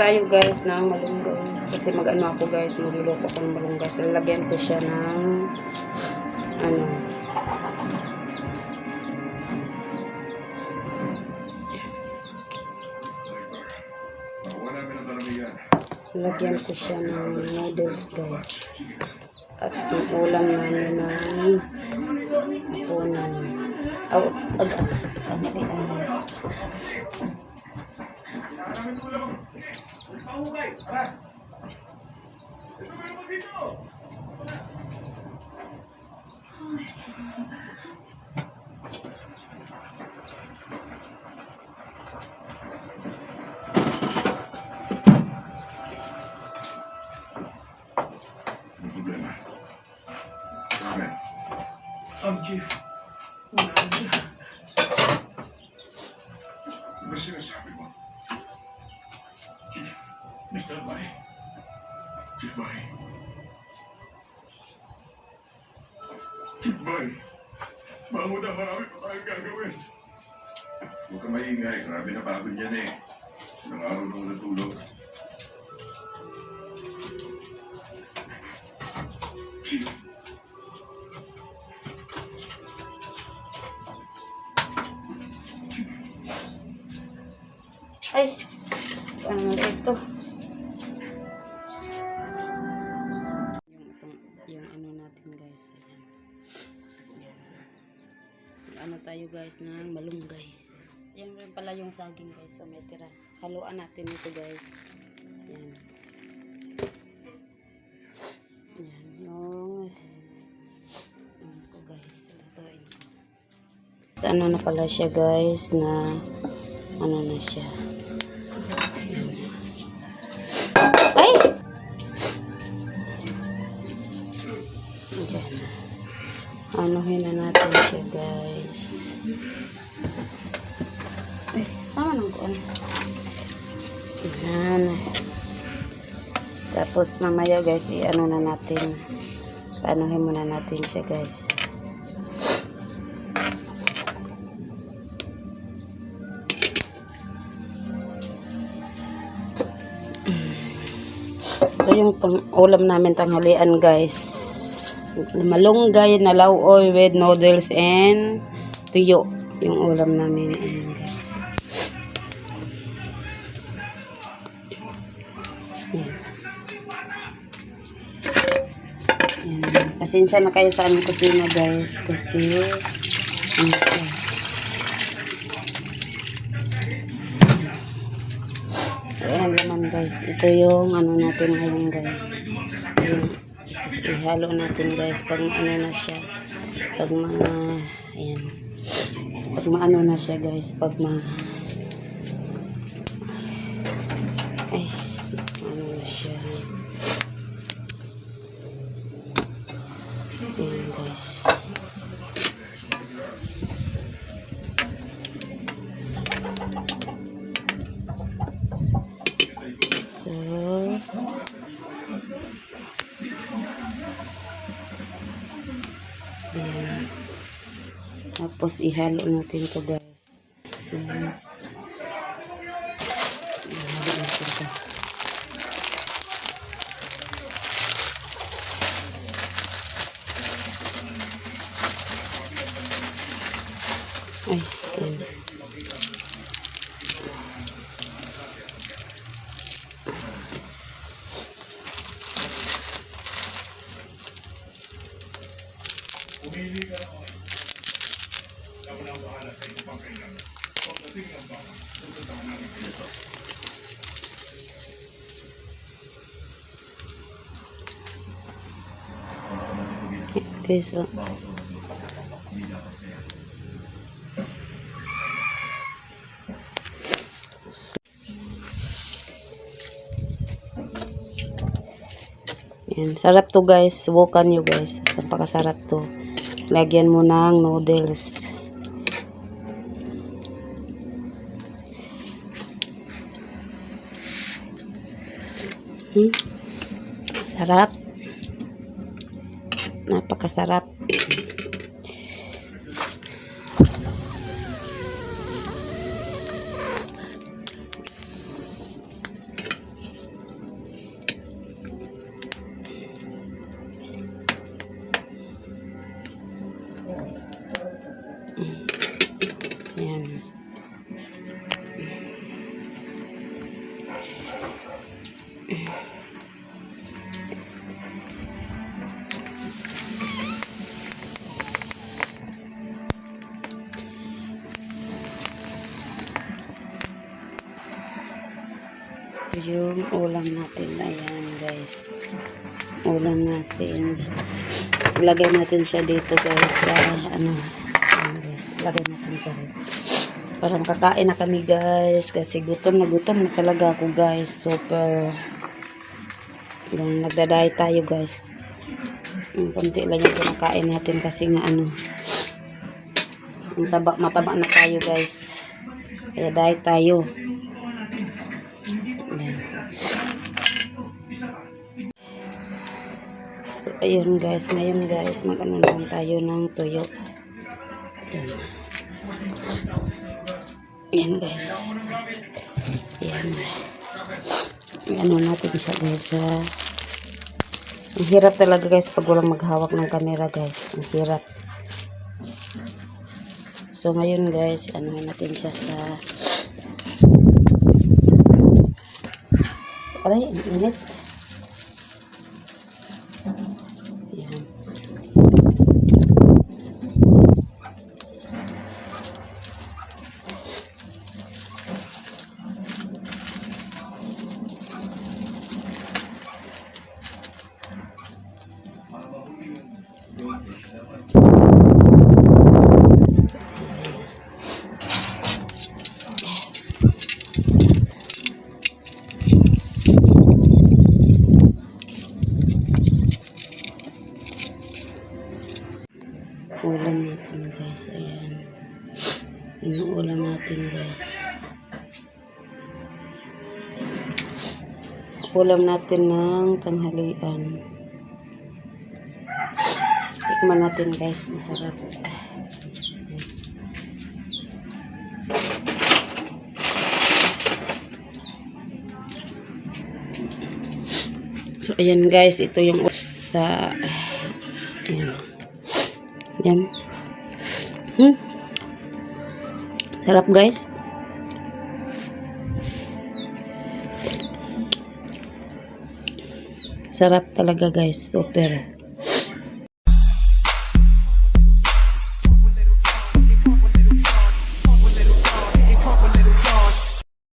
tayo guys ng malunggay. Kasi mag-ano ako guys, magluluto ko ng malunggay. Lalagyan ko siya ng ano, lalagyan ko siya ng noodles guys. At yung ulam namin ng apunan. Oh, ag ag ag ag ag Ang problema. Amen. Ang chief, wala na siya. Ano ba sinasabi Chief Bay. Chief Bay. Bango na marami pa tayong gagawin. Huwag kang maingay. Grabe na pagod yan eh. Ilang araw na tulog. Chief. Ay, ano na ito? Ano tayo guys ng malunggay. Yan rin pala yung saging guys. So may tira. Haluan natin ito guys. Ayan. Ayan. Yung ano ko guys. Lutuin ko. Ano na pala siya guys na ano na siya. Na siya, guys. Ay, tama nang kuan. Ayan. Tapos mamaya, guys, i-ano na natin. Paanuhin muna natin siya, guys. Ito yung ulam namin tanghalian guys. Malunggay na lauoy with noodles and tuyo. Yung ulam namin. Ayan guys. Ayan. Ayan. Pasensya na kayo sa aming kusina guys. Kasi ano siya. Ayan naman guys. Ito yung ano natin ngayon guys. Yung ihalo natin guys pag ano na siya. Pag mga ayan. Pag maano na siya guys. Pag ma Tapos ihalo natin to guys. Ihalo natin to. Ay, ayan. Okay, Yan. Sarap to guys. Subukan nyo guys. Napakasarap to. Lagyan mo ng noodles. Hmm? Sarap. Napakasarap. Yung ulam natin. Ayan guys. Ulam natin. Ilagay natin siya dito guys sa ano. Guys. Ilagay natin siya dito. Parang kakain na kami guys. Kasi gutom na gutom na talaga ako guys. Super. Yung nagdaday tayo guys. Konti lang yung kinakain natin kasi nga ano. Mataba, mataba na tayo guys. Kaya diet tayo. So, ayun guys. Ngayon guys, mag-ano lang tayo ng tuyo. Ayan. Ayan guys. Ayan. Ano natin siya guys sa... Ang hirap talaga guys pag walang maghawak ng camera guys. Ang hirap. So ngayon guys, ano natin siya sa... Aray, ang init. Ulam natin ng tanghalian tikman natin guys masarap so ayan guys ito yung sa ayan yan. Hmm. Sarap guys. Sarap talaga guys. Super.